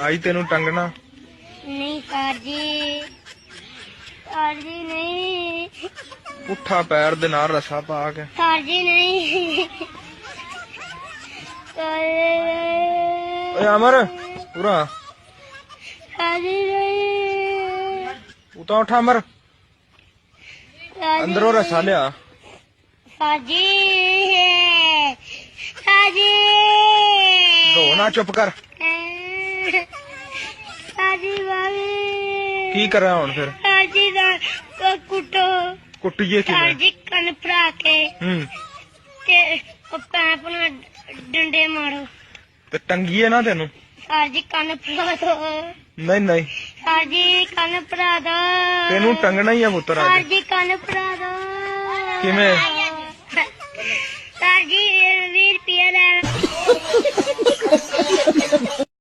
ਆਈ ਤੈਨੂੰ ਟੰਗਣਾ। ਨਹੀਂ ਸਰ ਜੀ। ਸਰ ਜੀ ਨਹੀਂ। ਪੁੱਠਾ ਪੈਰ ਦੇ ਨਾਲ ਰਸਾ ਪਾ ਕੇ। ਸਰ ਜੀ ਨਹੀਂ। ਓਏ ਅਮਰ ਪੂਰਾ ਸਰ ਜੀ ਨਹੀਂ। ਉਤਾਂ ਉੱਠ ਅਮਰ। ਅੰਦਰੋਂ ਰਸਾ ਲਿਆ। ਸਰ ਜੀ। ਸਰ ਜੀ। ਰੋ ਨਾ ਚੁੱਪ ਕਰ। ਕੀ ਕਰਾਂ ਹੁਣ ਫਿਰ? ਸਰ ਜੀ ਦਾ ਕੁੱਟੋ। ਕੁੱਟੀਏ ਕਿਵੇਂ? ਜੀ ਕੰਨ ਭਰਾ ਕੇ। ਹੂੰ। ਤੇ ਉਹ ਪੈਪ ਨਾਲ ਡੰਡੇ ਮਾਰੋ। ਤੇ ਟੰਗੀਏ ਨਾ ਤੈਨੂੰ? ਸਰ ਜੀ ਕੰਨ ਭਰਾ ਦੋ। ਨਹੀਂ ਨਹੀਂ। ਸਰ ਜੀ ਕੰਨ ਭਰਾ ਦੋ। ਤੈਨੂੰ ਟੰਗਣਾ ਹੀ ਆ ਪੁੱਤਰ ਅੱਜ। ਜੀ ਕੰਨ ਭਰਾ ਦੋ। ਕਿਵੇਂ? ਸਰ